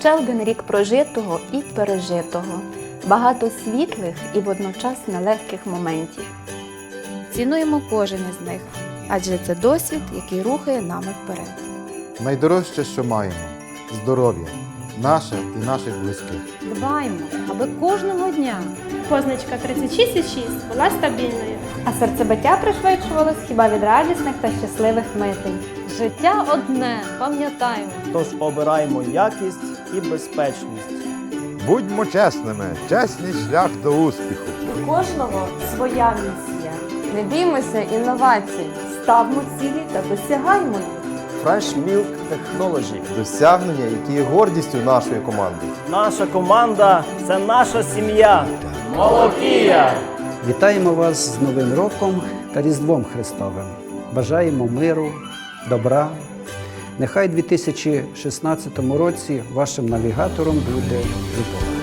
Ще один рік прожитого і пережитого, багато світлих і водночас нелегких моментів. Цінуємо кожен із них, адже це досвід, який рухає нами вперед. Найдорожче, що маємо здоров'я, наше і наших близьких. Дбаймо, аби кожного дня Позначка 36,6 була стабільною. А серцебиття пришвидшувалось хіба від радісних та щасливих митей. життя одне, пам'ятаємо. Тож обираємо якість і безпечність. Будьмо чесними, чесний шлях до успіху. У кожного своя місія. Не біймося інновацій, ставмо цілі та досягаймо їх. Fresh Milk Technology. Досягнення, які є гордістю нашої команди. Наша команда це наша сім'я. Молокія! Вітаємо вас з Новим роком та Різдвом Христовим. Бажаємо миру, добра. Нехай у 2016 році вашим навігатором буде любов.